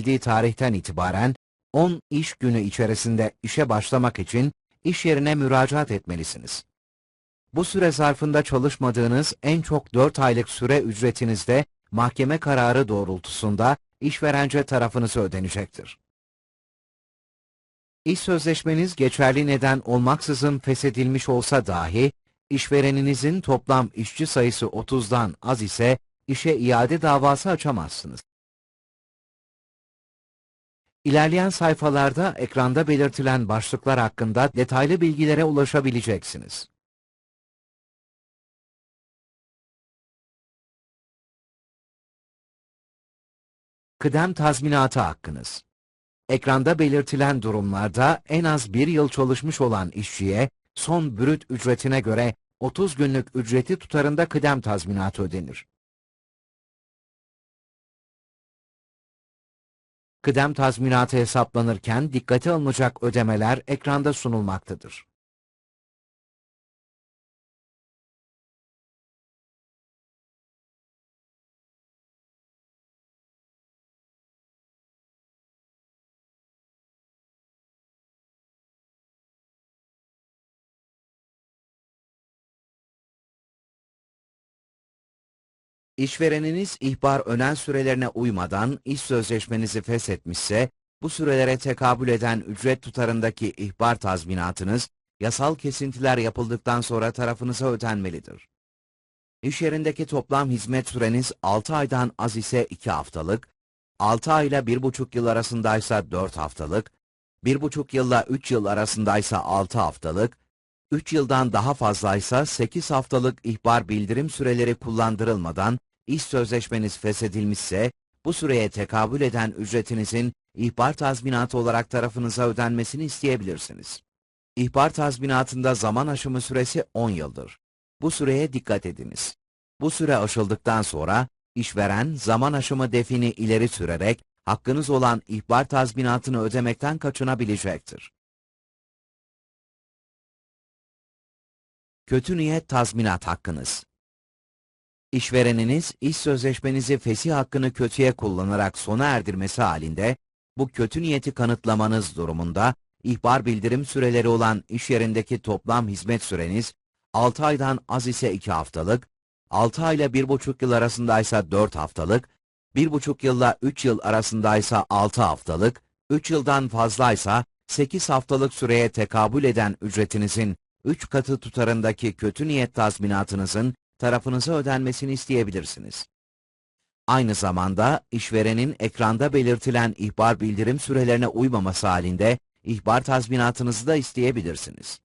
fesledildiği tarihten itibaren 10 iş günü içerisinde işe başlamak için iş yerine müracaat etmelisiniz. Bu süre zarfında çalışmadığınız en çok 4 aylık süre ücretinizde mahkeme kararı doğrultusunda işverence tarafınıza ödenecektir. İş sözleşmeniz geçerli neden olmaksızın feshedilmiş olsa dahi, işvereninizin toplam işçi sayısı 30'dan az ise işe iade davası açamazsınız. İlerleyen sayfalarda ekranda belirtilen başlıklar hakkında detaylı bilgilere ulaşabileceksiniz. Kıdem tazminatı hakkınız. Ekranda belirtilen durumlarda en az bir yıl çalışmış olan işçiye son brüt ücretine göre 30 günlük ücreti tutarında kıdem tazminatı ödenir. Kıdem tazminatı hesaplanırken dikkate alınacak ödemeler ekranda sunulmaktadır. İşvereniniz ihbar önen sürelerine uymadan iş sözleşmenizi feshetmişse, bu sürelere tekabül eden ücret tutarındaki ihbar tazminatınız, yasal kesintiler yapıldıktan sonra tarafınıza ödenmelidir. İş yerindeki toplam hizmet süreniz 6 aydan az ise 2 haftalık, 6 ayla 1,5 yıl arasındaysa 4 haftalık, 1,5 yılla 3 yıl arasındaysa 6 haftalık, 3 yıldan daha fazlaysa 8 haftalık ihbar bildirim süreleri kullandırılmadan iş sözleşmeniz feshedilmişse, bu süreye tekabül eden ücretinizin ihbar tazminatı olarak tarafınıza ödenmesini isteyebilirsiniz. İhbar tazminatında zaman aşımı süresi 10 yıldır. Bu süreye dikkat ediniz. Bu süre aşıldıktan sonra, işveren zaman aşımı defini ileri sürerek, hakkınız olan ihbar tazminatını ödemekten kaçınabilecektir. Kötü niyet tazminat hakkınız. İşvereniniz iş sözleşmenizi fesih hakkını kötüye kullanarak sona erdirmesi halinde, bu kötü niyeti kanıtlamanız durumunda, ihbar bildirim süreleri olan iş yerindeki toplam hizmet süreniz, 6 aydan az ise 2 haftalık, 6 ayla 1,5 yıl arasındaysa 4 haftalık, 1,5 yılla 3 yıl arasındaysa 6 haftalık, 3 yıldan fazlaysa 8 haftalık süreye tekabül eden ücretinizin 3 katı tutarındaki kötü niyet tazminatınızın tarafınıza ödenmesini isteyebilirsiniz. Aynı zamanda işverenin ekranda belirtilen ihbar bildirim sürelerine uymaması halinde ihbar tazminatınızı da isteyebilirsiniz.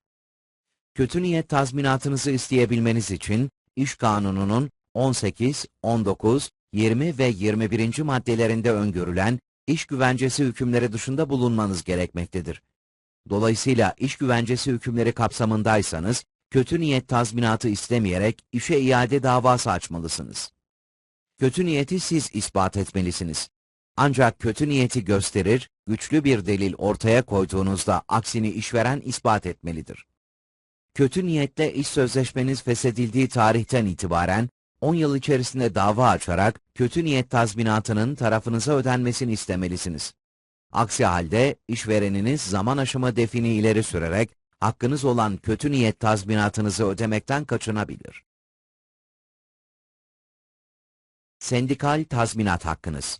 Kötü niyet tazminatınızı isteyebilmeniz için İş Kanunu'nun 18, 19, 20 ve 21. maddelerinde öngörülen iş güvencesi hükümleri dışında bulunmanız gerekmektedir. Dolayısıyla iş güvencesi hükümleri kapsamındaysanız, kötü niyet tazminatı istemeyerek işe iade davası açmalısınız. Kötü niyeti siz ispat etmelisiniz. Ancak kötü niyeti gösterir, güçlü bir delil ortaya koyduğunuzda aksini işveren ispat etmelidir. Kötü niyetle iş sözleşmeniz feshedildiği tarihten itibaren 10 yıl içerisinde dava açarak kötü niyet tazminatının tarafınıza ödenmesini istemelisiniz. Aksi halde işvereniniz zaman aşımı defini ileri sürerek hakkınız olan kötü niyet tazminatınızı ödemekten kaçınabilir. Sendikal tazminat hakkınız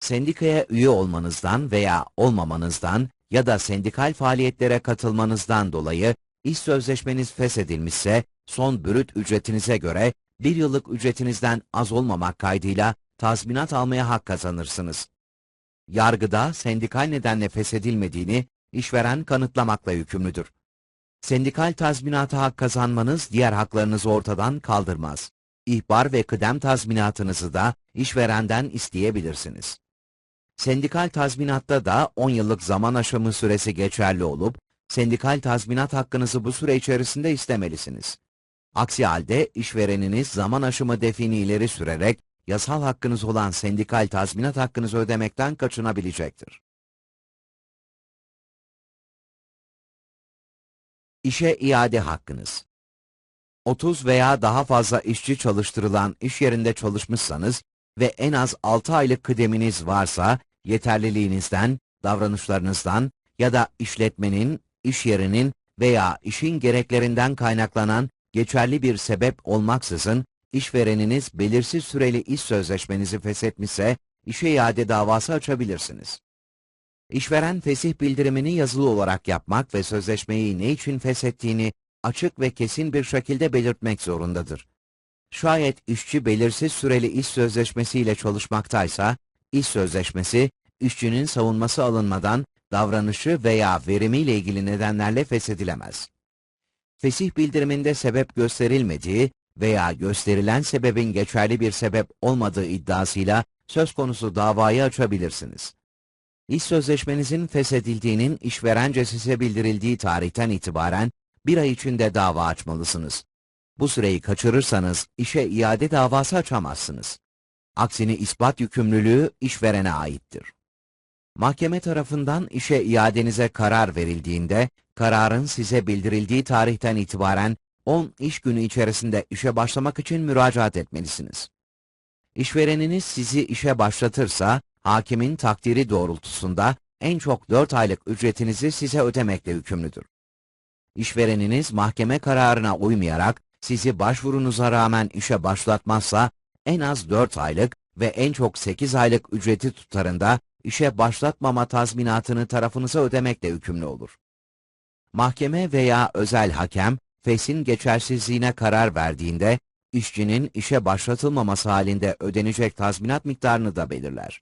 Sendikaya üye olmanızdan veya olmamanızdan ya da sendikal faaliyetlere katılmanızdan dolayı iş sözleşmeniz feshedilmişse son brüt ücretinize göre bir yıllık ücretinizden az olmamak kaydıyla tazminat almaya hak kazanırsınız. Yargıda sendikal nedenle feshedilmediğini işveren kanıtlamakla yükümlüdür. Sendikal tazminata hak kazanmanız diğer haklarınızı ortadan kaldırmaz. İhbar ve kıdem tazminatınızı da işverenden isteyebilirsiniz. Sendikal tazminatta da 10 yıllık zaman aşımı süresi geçerli olup, sendikal tazminat hakkınızı bu süre içerisinde istemelisiniz. Aksi halde işvereniniz zaman aşımı defini ileri sürerek yasal hakkınız olan sendikal tazminat hakkınızı ödemekten kaçınabilecektir. İşe iade hakkınız 30 veya daha fazla işçi çalıştırılan iş yerinde çalışmışsanız ve en az 6 aylık kıdeminiz varsa, yeterliliğinizden, davranışlarınızdan ya da işletmenin, iş yerinin veya işin gereklerinden kaynaklanan geçerli bir sebep olmaksızın işvereniniz belirsiz süreli iş sözleşmenizi feshetmişse işe iade davası açabilirsiniz. İşveren fesih bildirimini yazılı olarak yapmak ve sözleşmeyi ne için feshettiğini açık ve kesin bir şekilde belirtmek zorundadır. Şayet işçi belirsiz süreli iş sözleşmesiyle çalışmaktaysa, iş sözleşmesi, işçinin savunması alınmadan davranışı veya verimiyle ilgili nedenlerle feshedilemez. Fesih bildiriminde sebep gösterilmediği veya gösterilen sebebin geçerli bir sebep olmadığı iddiasıyla söz konusu davayı açabilirsiniz. İş sözleşmenizin feshedildiğinin işverence size bildirildiği tarihten itibaren bir ay içinde dava açmalısınız. Bu süreyi kaçırırsanız işe iade davası açamazsınız. Aksini ispat yükümlülüğü işverene aittir. Mahkeme tarafından işe iadenize karar verildiğinde, kararın size bildirildiği tarihten itibaren 10 iş günü içerisinde işe başlamak için müracaat etmelisiniz. İşvereniniz sizi işe başlatırsa, hakimin takdiri doğrultusunda en çok 4 aylık ücretinizi size ödemekle yükümlüdür. İşvereniniz mahkeme kararına uymayarak sizi başvurunuza rağmen işe başlatmazsa en az 4 aylık ve en çok 8 aylık ücreti tutarında işe başlatmama tazminatını tarafınıza ödemekle yükümlü olur. Mahkeme veya özel hakem fesin geçersizliğine karar verdiğinde işçinin işe başlatılmaması halinde ödenecek tazminat miktarını da belirler.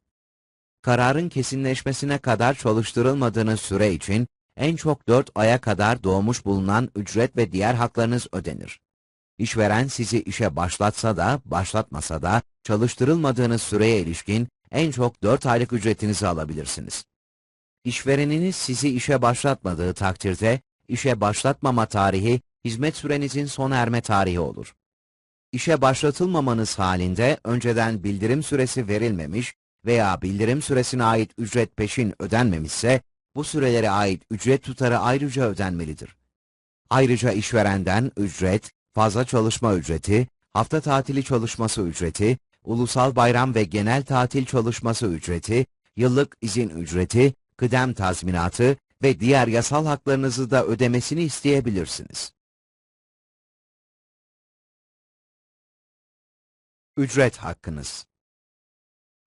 Kararın kesinleşmesine kadar çalıştırılmadığınız süre için en çok 4 aya kadar doğmuş bulunan ücret ve diğer haklarınız ödenir. İşveren sizi işe başlatsa da, başlatmasa da çalıştırılmadığınız süreye ilişkin en çok 4 aylık ücretinizi alabilirsiniz. İşvereniniz sizi işe başlatmadığı takdirde, işe başlatmama tarihi, hizmet sürenizin sona erme tarihi olur. İşe başlatılmamanız halinde önceden bildirim süresi verilmemiş veya bildirim süresine ait ücret peşin ödenmemişse, bu sürelere ait ücret tutarı ayrıca ödenmelidir. Ayrıca işverenden ücret, fazla çalışma ücreti, hafta tatili çalışması ücreti, ulusal bayram ve genel tatil çalışması ücreti, yıllık izin ücreti, kıdem tazminatı ve diğer yasal haklarınızı da ödemesini isteyebilirsiniz. Ücret hakkınız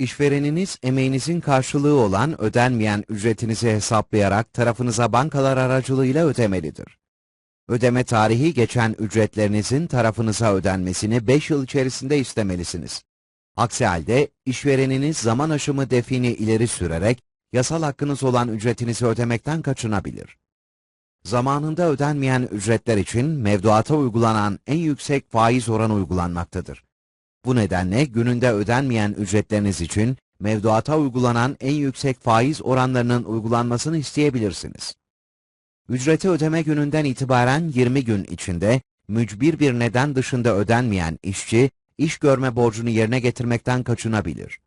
İşvereniniz emeğinizin karşılığı olan ödenmeyen ücretinizi hesaplayarak tarafınıza bankalar aracılığıyla ödemelidir. Ödeme tarihi geçen ücretlerinizin tarafınıza ödenmesini 5 yıl içerisinde istemelisiniz. Aksi halde işvereniniz zaman aşımı defini ileri sürerek yasal hakkınız olan ücretinizi ödemekten kaçınabilir. Zamanında ödenmeyen ücretler için mevduata uygulanan en yüksek faiz oranı uygulanmaktadır. Bu nedenle gününde ödenmeyen ücretleriniz için mevduata uygulanan en yüksek faiz oranlarının uygulanmasını isteyebilirsiniz. Ücreti ödeme gününden itibaren 20 gün içinde mücbir bir neden dışında ödenmeyen işçi, iş görme borcunu yerine getirmekten kaçınabilir.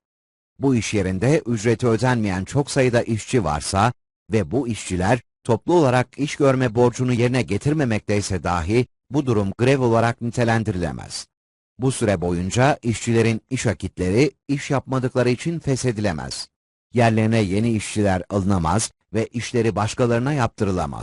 Bu iş yerinde ücreti ödenmeyen çok sayıda işçi varsa ve bu işçiler toplu olarak iş görme borcunu yerine getirmemekteyse dahi bu durum grev olarak nitelendirilemez. Bu süre boyunca işçilerin iş akitleri iş yapmadıkları için feshedilemez. Yerlerine yeni işçiler alınamaz ve işleri başkalarına yaptırılamaz.